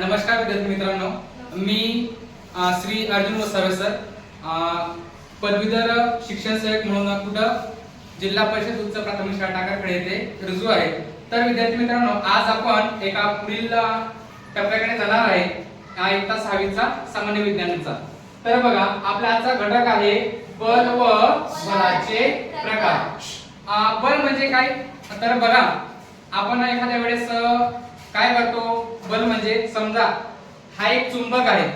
नमस्कार विद्यार्थी मित्रांनो. मी श्री अर्जुन वसावे सर पदवीधर शिक्षण सहाय्यक म्हणून कुठं जिल्हा परिषद उच्च प्राथमिक शाळा टाकाकडे येथे रुजू आहे. तर विद्यार्थी मित्रांनो आज आपण एका पुढील टप्प्याकडे जाणार आहे. हा इयत्ता सहावीचा सामान्य विज्ञानाचा. तर बघा आपला आजचा घटक आहे बल व बलाचे प्रकार. बल म्हणजे काय? तर बघा आपण एखाद्या वेळेस काय करतो? बल म्हणजे समजा. हा एक चुंबक आहे.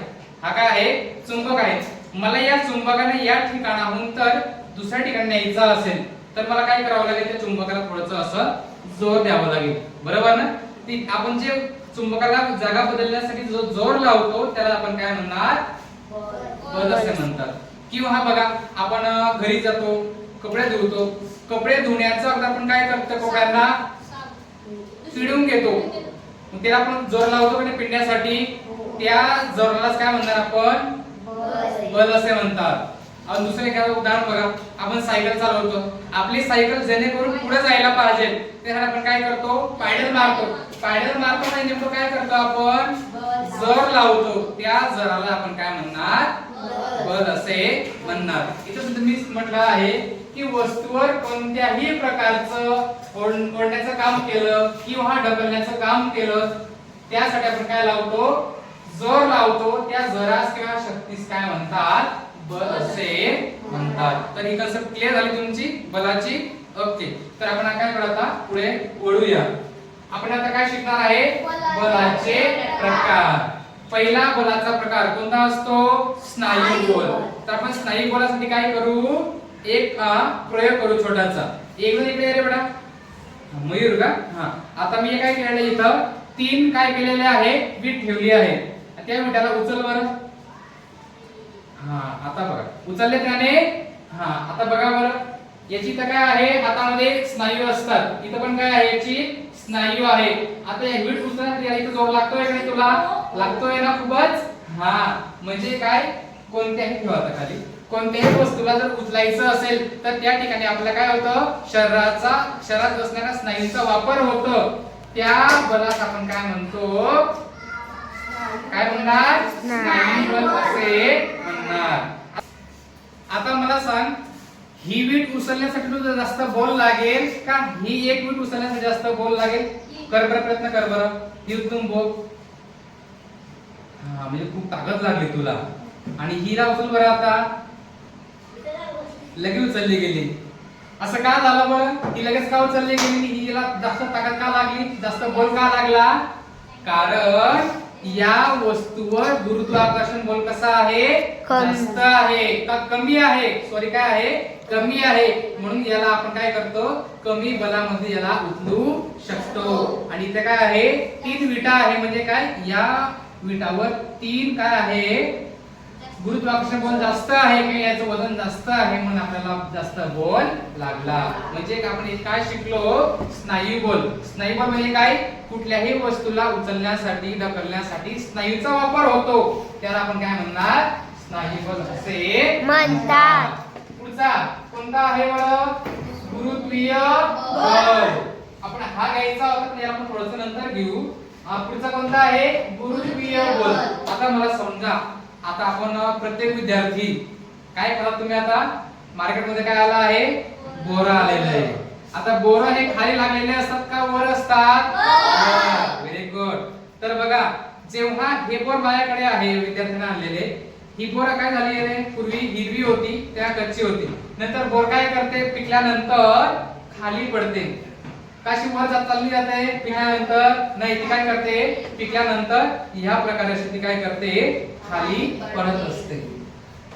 हा काय आहे? चुंबक आहे. मला या चुंबकाने या ठिकाणाहून तर दुसऱ्या ठिकाणी न्यायचा असेल तर मला काय करावं लागेल? त्या चुंबकाला थोडस असं जोर द्यावं लागेल. बरोबर ना? ती आपण जे चुंबकाला जागा बदलण्यासाठी जो जोर लावतो त्याला आपण काय म्हणणार? बल असे म्हणतात. किंवा हा बघा आपण घरी जातो कपडे धुवतो कपडे धुण्याचं आपण काय करतो? कपड्यांना पिळून घेतो. मग त्याला आपण जोर लावतो की पिंड्यासाठी त्या जोरालाच काय म्हणणार आपण? बल असे म्हणतात. आणि दुसरं एखादं उदाहरण बघा. आपण सायकल चालवतो. आपली सायकल जेणेकरून पुढे जायला पाहिजे. त्यासाठी आपण काय करतो? पायडल मारतो. पायडल मारतो नाही नेमकं काय करतो आपण? जर लावतो. त्या जराला आपण काय म्हणणार? बल असे म्हणणार. इथं सुद्धा मी म्हटलं आहे. की वस्तूवर कोणत्याही प्रकारचं ओढ- ओढण्याचं काम केलं किंवा ढकलण्याचं काम केलं त्यासाठी आपण काय लावतो? जोर लावतो त्या जोरास किंवा शक्तीस काय म्हणतात? बल असे म्हणतात. तर ही कन्सेप्ट क्लिअर झाली तुमची? बलाची? ओके तर आपण काय करू आता? पुढे वळूया. आपण आता काय शिकणार आहे? बलाचे प्रकार. पहिला बलाचा प्रकार कोणता असतो? स्नायू बल. तर आपण स्नायू बलासाठी काय करू? एक प्रयोग करू छोटासा. एक जण इकडे रे बेटा. मयूर का? हा. आता मी काय केलेलं आहे इथं? तीन काय केलेले आहे? वीट ठेवली आहे. त्या विटाला उचल बरं. हा आता बघा. उचलले त्याने. हा आता बघा बरं. याची तर काय आहे? हातामध्ये स्नायू असतात. इथं पण काय आहे? याची स्नायू आहे. आता या वीट उचलण्यात इथं जोर लागतोय का नाही तुला? लागतोय ना खूपच? हा. म्हणजे काय? कोणत्याही ठेवा आता खाली. कोणत्याही वस्तूला जर उचलायचं असेल तर त्या ठिकाणी आपल्याला काय होतं? शरीराचा शरीरात असणाऱ्या स्नायूंचा वापर होतो. त्या बलास आपण काय म्हणतो? काय म्हणणार? स्नायू बल असे म्हणणार. आता मला सांग ही वीट उचलण्यासाठी तुझा जास्त बॉल लागेल का? ही एक वीट उचलण्यासाठी जास्त बॉल लागेल? कर बरं प्रयत्न कर बरं. ही उचलून बघ हा म्हणजे खूप ताकद लागली तुला. आणि ही उचल बरं आता. लगेच उचलली गेली. असं का झालं बरं? ही लगेच का उचलली गेली? हिला जास्त ताकद का लागली? जास्त बल का लागला? कारण या वस्तूवर गुरुत्वाकर्षण बल कसा आहे. जास्त आहे. का कमी आहे? सॉरी काय आहे? कमी आहे. म्हणून याला आपण काय करतो? कमी बलामध्ये याला उचलू शकतो. आणि इथे काय आहे? तीन विटा आहे. म्हणजे काय? या विटावर तीन काय आहे? गुरुत्वाकर्षण बल जास्त आहे की? याचं वजन जास्त आहे म्हणून आपल्याला जास्त बल लागला. म्हणजे आपण काय शिकलो? स्नायू बल. स्नायू बल म्हणजे काय? कुठल्याही वस्तूला उचलण्यासाठी ढकलण्यासाठी स्नायूचा वापर होतो. त्याला आपण काय म्हणणार? स्नायू बल असे म्हणतात. पुढचा कोणता आहे बरं? गुरुत्वीय बल. आपण हा घ्यायचा होता आपण थोडस नंतर घेऊ. हा पुढचा कोणता आहे? गुरुत्वीय बल. आता मला समजा आता आपण प्रत्येक विद्यार्थी काय करा तुम्ही आता? मार्केटमध्ये काय आला आहे? बोरा आलेलं आहे. आता बोरा हे खाली लागलेले असतात का? वर असतात? व्हेरी गुड तर बघा जेव्हा हे बोर माझ्याकडे आहे विद्यार्थ्यांना आणलेले ही बोर काय झाली आहे पूर्वी हिरवी होती त्या कच्ची होती. नंतर बोर काय करते? पिकल्यानंतर खाली पडते. काशी वर जात चालली जाते? पिकल्यानंतर नाही ती काय करते? पिकल्यानंतर ह्या प्रकारे अशी ती काय करते? खाली पडत असते.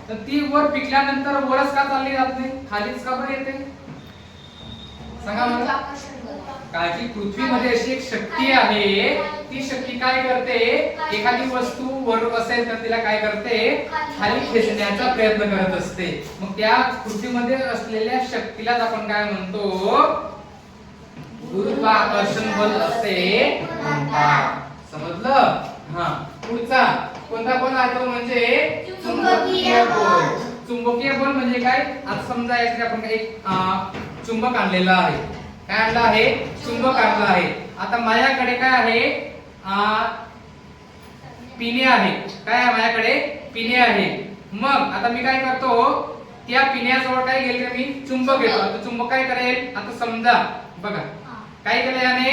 तर ती वर पिकल्यानंतर वरच का चालली जात नाही? खालीच का बरं येते? सांगा मला. कारण की पृथ्वीमध्ये अशी एक शक्ती आहे. ती शक्ती काय करते? एखादी वस्तू वर असेल तर तिला काय करते? खाली खेचण्याचा प्रयत्न करत असते. मग त्या पृथ्वीमध्ये असलेल्या शक्तीलाच आपण काय म्हणतो? गुरुत्वाकर्षण बल असे समजलं? हा. पुढचा. कोणता बल आहे तो म्हणजे चुंबकीय बल. चुंबकीय बल म्हणजे काय? आता समजा आपण एक चुंबक आणलेला आहे. काय आणलं आहे? चुंबक आणलं आहे. आता माझ्याकडे काय आहे? पिणे आहे. काय आहे माझ्याकडे? पिणे आहे. मग आता मी काय करतो? त्या पिण्याजवळ काय गेले मी? चुंबक घेतो. आता चुंबक काय करेल? आता समजा बघा. काय केलं याने?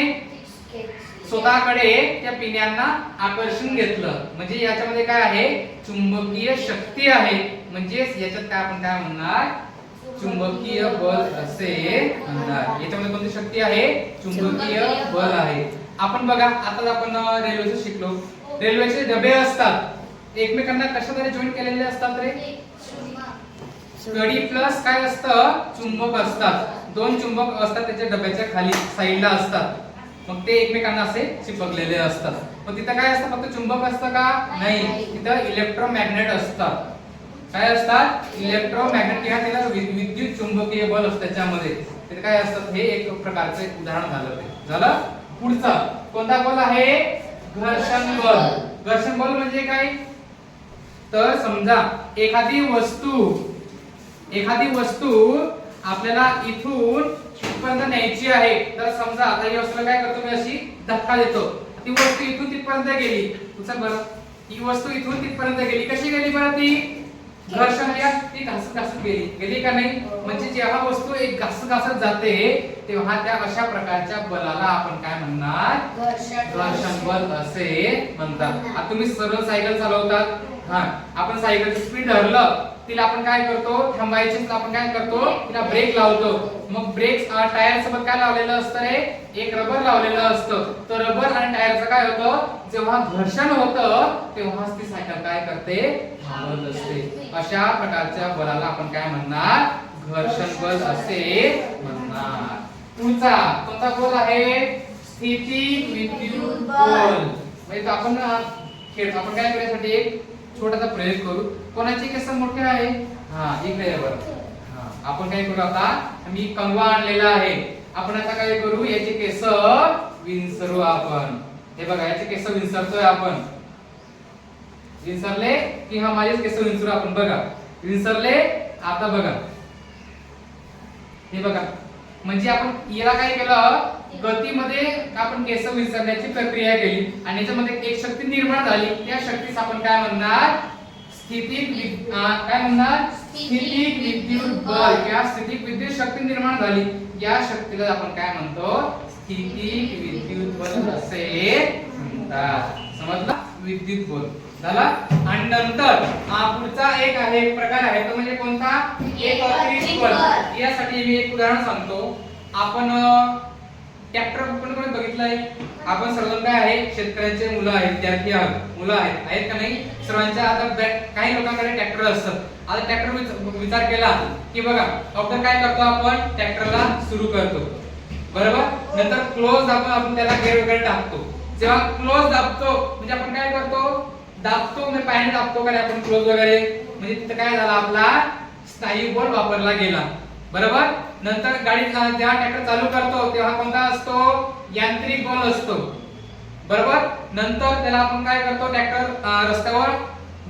स्वतःकडे त्या पिण्यांना आकर्षण घेतलं. म्हणजे याच्यामध्ये काय आहे? चुंबकीय शक्ती आहे. म्हणजेच याच्यात काय आपण काय म्हणणार? चुंबकीय बल असे म्हणणार. याच्यामध्ये कोणती शक्ती आहे? चुंबकीय बल आहे. आपण बघा आता आपण रेल्वेचं शिकलो. रेल्वेचे डबे असतात. एकमेकांना कशाद्वारे जॉईन केलेले असतात रे? कडी प्लस काय असतं? चुंबक असतात. दोन चुंबक असतात त्याच्या डब्याच्या खाली साईडला असतात. मग ते एकमेकांना असे चिपकलेले असतात. मग तिथं काय असतं? फक्त चुंबक असतं का? नाही. तिथं इलेक्ट्रोमॅग्नेट असतात काय असतात इलेक्ट्रोमॅग्नेट किंवा त्याला विद्युत चुंबकीय बल असतं त्याच्यामध्ये. तिथे काय असतात हे एक प्रकारचे उदाहरण झालं ते. झालं? पुढचा. कोणता बल आहे? घर्षण बल. घर्षण बल म्हणजे काय? तर समजा एखादी वस्तू एखादी वस्तू आपल्याला इथून इथपर्यंत न्यायची आहे. तर समजा आता ही वस्तूला काय करतो? मी अशी धक्का देतो. ती वस्तू इथून तिथपर्यंत गेली. उचल बरं. ही वस्तू इथून तिथपर्यंत गेली. कशी गेली बरं ती? घर्षण या ती घासत घासत गेली. गेली का नाही? म्हणजे जेव्हा वस्तू एक घासत घासत जाते तेव्हा त्या अशा प्रकारच्या बलाला आपण काय म्हणणार? घर्षण. बल असे म्हणतात. आता तुम्ही सरळ सायकल चालवतात. हा. आपण सायकलची स्पीड धरलं. तिला आपण काय करतो? थांबायची तर आपण काय करतो? तिला ब्रेक लावतो. मग ब्रेक टायर सोबत काय लावलेलं असतं रे? एक रबर लावलेलं असतं. तर रबर आणि टायरचं काय होतं? जेव्हा घर्षण होतं तेव्हाच ती सायकल काय करते? थांबत असते. अशा प्रकारच्या बलाला आपण काय म्हणणार? घर्षण बल असे म्हणणार. पुढचा कोणता बल आहे? स्थिती विद्युत बल. म्हणजे आपण खेळ आपण काय करण्यासाठी एक छोटासा प्रयोग करू. कोणाचे केस मोठे आहे? हा इकडे बरं. हा आपण काय करू आता? मी कंगवा आणलेला आहे. आपण आता काय करू? याचे केस विसरू आपण. हे बघा याचे केस विसरतोय आपण. विसरले की हा माझेच केस विसरू आपण. बघा विसरले आता बघा. हे बघा म्हणजे आपण याला काय केलं? गतीमध्ये आपण केस विसरण्याची प्रक्रिया केली आणि याच्यामध्ये एक शक्ती निर्माण झाली. त्या शक्तीस आपण काय म्हणणार? स्थितीत काय म्हणणार? स्थितिक विद्युत बल. या स्थितिक विद्युत शक्ती निर्माण झाली. या शक्तीला आपण काय म्हणतो? स्थितिक विद्युत बल असे म्हणतात. समजला? विद्युत बल. झाला? आणि नंतर हा पुढचा एक आहे प्रकार आहे. तो म्हणजे कोणता? एकत्रित बल यासाठी मी एक उदाहरण सांगतो. आपण ट्रॅक्टर पण कोणी बघितलंय. आपण सर्वजण काय आहे? शेतकऱ्यांचे मुलं आहेत विद्यार्थी आहोत. मुलं आहेत. आहेत का नाही? सर्वांच्या आता काही लोकांकडे ट्रॅक्टर असतात आता ट्रॅक्टर विचार केला की बघा डॉक्टर काय करतो आपण? ट्रॅक्टरला सुरू करतो. बरोबर? नंतर क्लोज दाबून आपण त्याला गेअर वगैरे टाकतो. जेव्हा क्लोज दाबतो म्हणजे आपण काय करतो? दाबतो म्हणजे पायाने दाबतो का नाही आपण क्लोज वगैरे? म्हणजे तिथं काय झाला आपला स्नायू बल वापरला गेला. बरोबर? नंतर गाडी जेव्हा ट्रॅक्टर चालू करतो तेव्हा कोणता असतो? यांत्रिक बल असतो. बरोबर? नंतर त्याला आपण काय करतो ट्रॅक्टर रस्त्यावर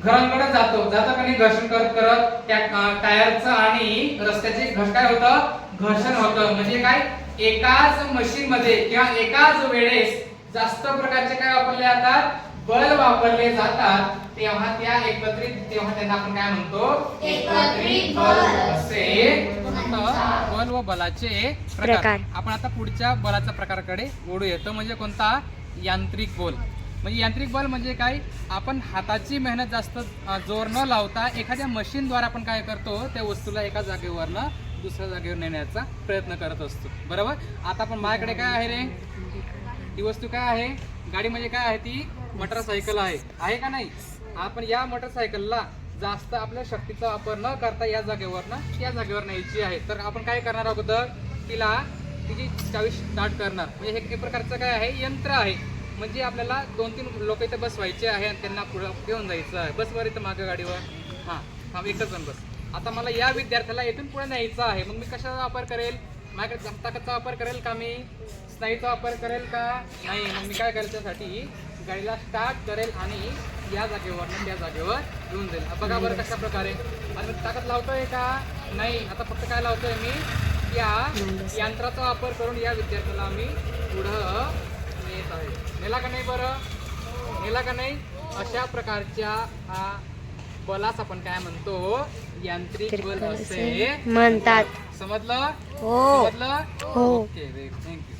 घरांकडे जातो. जातो का घर्षण करत करत त्या टायरचं आणि रस्त्याचे घर्ष काय होतं? घर्षण होतं. म्हणजे काय? एकाच मशीन मध्ये किंवा एकाच वेळेस जास्त प्रकारचे काय वापरले जातात बल वापरले जातात तेव्हा त्या एकत्रित तेव्हा त्यांना आपण काय म्हणतो? एकत्रित बल. असे. बल व बलाचे प्रकार. आपण आता पुढच्या बलाच्या प्रकाराकडे ओढू येतो म्हणजे कोणता? यांत्रिक बल. म्हणजे यांत्रिक बल म्हणजे काय? आपण हाताची मेहनत जास्त जोर न लावता एखाद्या मशीनद्वारे आपण काय करतो? त्या वस्तूला एका जागेवरनं दुसऱ्या जागेवर नेण्याचा प्रयत्न करत असतो. बरोबर? आता आपण माझ्याकडे काय आहे रे? ती वस्तू काय आहे? गाडी म्हणजे काय आहे ती? मोटरसायकल आहे. आहे का नाही? आपण या मोटरसायकलला जास्त आपल्या शक्तीचा वापर न करता या जागेवरनं त्या जागेवर न्यायची आहे. तर आपण काय करणार अगोदर तिला तिची चावी स्टार्ट करणार. म्हणजे हे एक प्रकारचं काय आहे? यंत्र आहे. म्हणजे आपल्याला दोन तीन लोक इथे बसवायचे आहे आणि त्यांना पुढं घेऊन जायचं आहे. बसवर इथं मागं गाडीवर. हां हां एकच जण बस. आता मला या विद्यार्थ्याला इथून पुढे न्यायचं आहे. मग मी कशाचा वापर करेल? माझ्याकडे ताकदचा वापर करेल का मी? स्नायूचा वापर करेल का? नाही मग मी काय करेल त्यासाठी गाडीला स्टार्ट करेल आणि या जागेवर त्या जागेवर घेऊन जाईल. बघा बरं कशा प्रकारे. आणि ताकद लावतोय का? नाही. आता फक्त काय लावतोय मी? या यंत्राचा वापर करून या विद्यार्थ्याला मी पुढं नेत आहे. नेला का नाही बरं? नेला का नाही? अशा प्रकारच्या आ, बलास आपण काय म्हणतो? यांत्रिक बल असे म्हणतात. समजलं? हो. समजलं? हो. Okay thank you